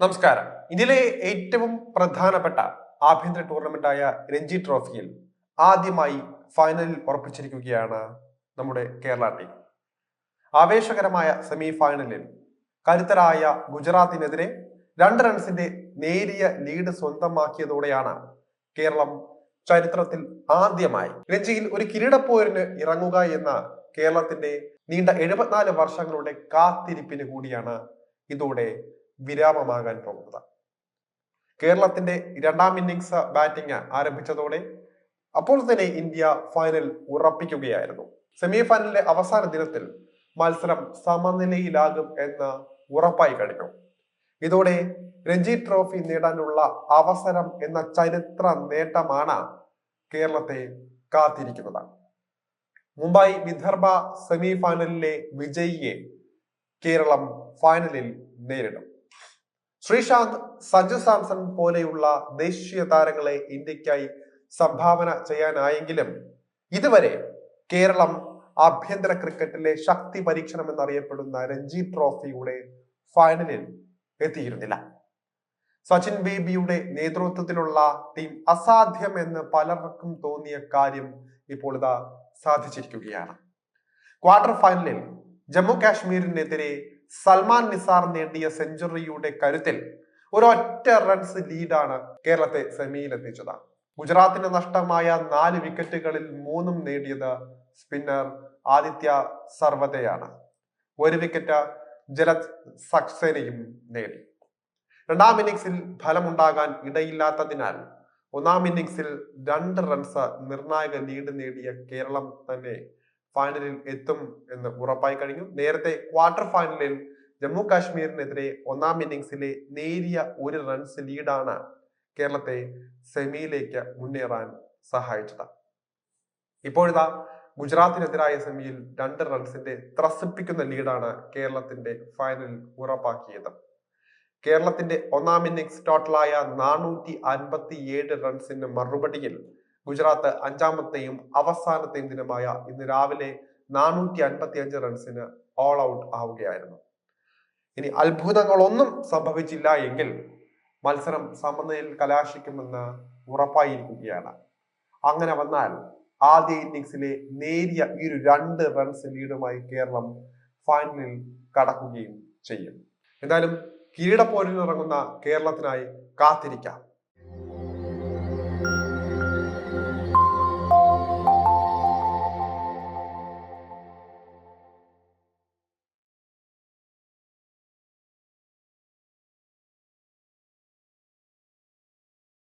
നമസ്കാരം. ഇതിലെ ഏറ്റവും പ്രധാനപ്പെട്ട ആഭ്യന്തര ടൂർണമെന്റായ രഞ്ജി ട്രോഫിയിൽ ആദ്യമായി ഫൈനലിൽ ഉറപ്പിച്ചിരിക്കുകയാണ് നമ്മുടെ കേരള ടീം. ആവേശകരമായ സെമി ഫൈനലിൽ കരുത്തരായ ഗുജറാത്തിനെതിരെ രണ്ട് റൺസിന്റെ നേരിയ ലീഡ് സ്വന്തമാക്കിയതോടെയാണ് കേരളം ചരിത്രത്തിൽ ആദ്യമായി രഞ്ജിയിൽ ഒരു കിരീടപ്പോരിന് ഇറങ്ങുക എന്ന കേരളത്തിന്റെ നീണ്ട എഴുപത്തിനാല് വർഷങ്ങളുടെ കാത്തിരിപ്പിന് കൂടിയാണ് ഇതോടെ വിരാമമാകാൻ പോകുന്നത്. കേരളത്തിന്റെ രണ്ടാം ഇന്നിങ്സ് ബാറ്റിംഗ് ആരംഭിച്ചതോടെ അപ്പോൾ തന്നെ ഇന്ത്യ ഫൈനൽ ഉറപ്പിക്കുകയായിരുന്നു. സെമി ഫൈനലിലെ അവസാന ദിനത്തിൽ മത്സരം സമനിലയിലാകും എന്ന് ഉറപ്പായി കഴിഞ്ഞു. ഇതോടെ രഞ്ജി ട്രോഫി നേടാനുള്ള അവസരം എന്ന ചരിത്ര നേട്ടമാണ് കേരളത്തെ കാത്തിരിക്കുന്നത്. മുംബൈ വിദർഭ സെമി ഫൈനലിലെ വിജയിയെ കേരളം ഫൈനലിൽ നേരിടും. ശ്രീശാന്ത് സഞ്ജു സാംസൺ പോലെയുള്ള ദേശീയ താരങ്ങളെ ഇന്ത്യക്കായി സംഭാവന ചെയ്യാനായെങ്കിലും ഇതുവരെ കേരളം ആഭ്യന്തര ക്രിക്കറ്റിലെ ശക്തി പരീക്ഷണം എന്നറിയപ്പെടുന്ന രഞ്ജി ട്രോഫിയുടെ ഫൈനലിൽ എത്തിയിരുന്നില്ല. സച്ചിൻ ബേബിയുടെ നേതൃത്വത്തിലുള്ള ടീം അസാധ്യം എന്ന് പലർക്കും തോന്നിയ കാര്യം ഇപ്പോൾ ഇതാ സാധിച്ചിരിക്കുകയാണ്. ക്വാർട്ടർ ഫൈനലിൽ ജമ്മു കാശ്മീരിനെതിരെ സൽമാൻ നിസാർ നേടിയ സെഞ്ചുറിയുടെ കരുത്തിൽ ഒരൊറ്റ റൺസ് ലീഡാണ് കേരളത്തെ സെമിയിൽ എത്തിച്ചത്. ഗുജറാത്തിന് നഷ്ടമായ നാല് വിക്കറ്റുകളിൽ മൂന്നും നേടിയത് സ്പിന്നർ ആദിത്യ സർവതയാണ് ഒരു വിക്കറ്റ് ജലത് സക്സേനയും നേടി. രണ്ടാം ഇന്നിങ്സിൽ ഫലമുണ്ടാകാൻ ഇടയില്ലാത്തതിനാൽ ഒന്നാം ഇന്നിങ്സിൽ രണ്ട് റൺസ് നിർണായക ലീഡ് നേടിയ കേരളം തന്നെ ഫൈനലിൽ എത്തും എന്ന് ഉറപ്പായി കഴിഞ്ഞു. നേരത്തെ ക്വാർട്ടർ ഫൈനലിൽ ജമ്മു കാശ്മീരിനെതിരെ ഒന്നാം ഇന്നിംഗ്സിലെ നേരിയ ഒരു റൺസ് ലീഡാണ് കേരളത്തെ സെമിയിലേക്ക് മുന്നേറാൻ സഹായിച്ചത്. ഇപ്പോഴിതാ ഗുജറാത്തിനെതിരായ സെമിയിൽ രണ്ട് റൺസിന്റെ ത്രസിപ്പിക്കുന്ന ലീഡാണ് കേരളത്തിന്റെ ഫൈനലിൽ ഉറപ്പാക്കിയത്. കേരളത്തിന്റെ ഒന്നാം ഇന്നിംഗ്സ് ടോട്ടലായ നാനൂറ്റി അൻപത്തി ഏഴ് റൺസിന്റെ മറുപടിയിൽ ഗുജറാത്ത് അഞ്ചാമത്തെയും അവസാനത്തെയും ദിനമായ ഇന്ന് രാവിലെ നാനൂറ്റി അൻപത്തി അഞ്ച് റൺസിന് ഓൾ ഔട്ട് ആവുകയായിരുന്നു. ഇനി അത്ഭുതങ്ങളൊന്നും സംഭവിച്ചില്ല എങ്കിൽ മത്സരം സമനിലയിൽ കലാശിക്കുമെന്ന് ഉറപ്പായിരിക്കുകയാണ്. അങ്ങനെ വന്നാൽ ആദ്യ ഇന്നിങ്സിലെ നേരിയ ഈ ഒരു രണ്ട് റൺസ് ലീഡുമായി കേരളം ഫൈനലിൽ കടക്കുകയും ചെയ്യും. എന്തായാലും കിരീടപ്പോരിൽ ഇറങ്ങുന്ന കേരളത്തിനായി കാത്തിരിക്കാം.